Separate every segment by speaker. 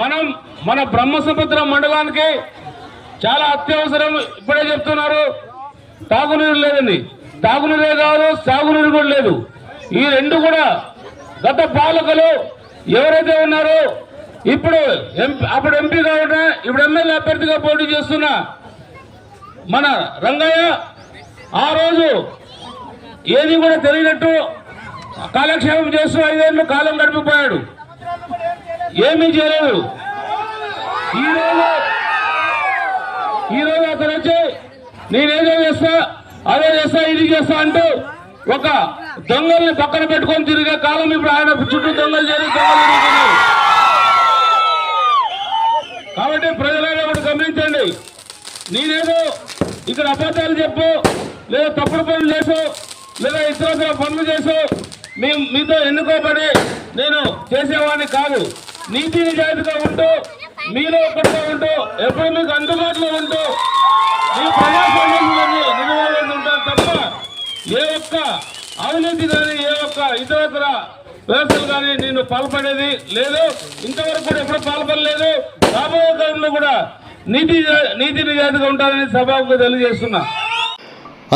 Speaker 1: మనం మన బ్రహ్మసముద్రం మండలానికి చాలా అత్యవసరం ఇప్పుడే చెప్తున్నారు. తాగునీరు లేదండి. తాగునీరే కాదు సాగునీరు కూడా లేదు. ఈ రెండు కూడా గత పాలకులు ఎవరైతే ఉన్నారో ఇప్పుడు అప్పుడు ఎంపీ కావడం ఇప్పుడు ఎమ్మెల్యే అభ్యర్థిగా పోటీ చేస్తున్న మన రంగయ్య ఆ రోజు ఏది కూడా తెలియనట్టు కాలక్షేపం చేస్తూ ఐదేళ్ళు కాలం గడిపిపోయాడు. ఏమీ చేయలేదు ఈరోజు ఈరోజు అక్కడ వచ్చి నేనేదో చేస్తా అదే చేస్తా ఇది చేస్తా అంటూ ఒక దొంగల్ని పక్కన పెట్టుకొని తిరిగే కాలం ఇప్పుడు ఆయన చుట్టూ దొంగలు చేరి దొంగలు కాబట్టి ప్రజలారా ఒకటి గమనించండి. నేనేదో ఇక్కడ అబద్ధాలు చెప్పు లేదా తప్పుడు పనులు చేసు లేదా ఇతర పనులు చేసు మేము మీతో ఎన్నుకోబడి నేను చేసేవాడిని కాదు. నీతి నిజాయితీగా ఉంటూ మీలో ఒకటిగా ఉంటూ ఎప్పుడు మీకు అందుబాటులో ఉంటూ మీ ప్రజాస్వామ్యాన్ని నిలవాలని ఉంటాను తప్ప ఏ ఒక్క అవినీతి కానీ ఏ ఒక్క ఇతరతర వ్యవస్థలు కానీ నేను పాల్పడేది లేదు. ఇంతవరకు కూడా ఎప్పుడు పాల్పడలేదు. రాబోయే కాలంలో కూడా నీతి నీతి నిజాయితీగా ఉంటారని సభకు తెలియజేస్తున్నా.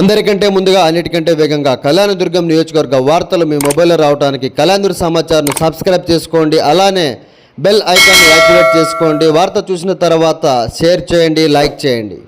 Speaker 2: అందరికంటే ముందుగా అన్నిటికంటే వేగంగా కళ్యాణదుర్గం నియోజకవర్గ వార్తలు మీ మొబైల్లో రావడానికి కళ్యాణదుర్గ సమాచారం సబ్స్క్రైబ్ చేసుకోండి. అలానే బెల్ ఐకాన్ యాక్టివేట్ చేసుకోండి. వార్త చూసిన తర్వాత షేర్ చేయండి లైక్ చేయండి.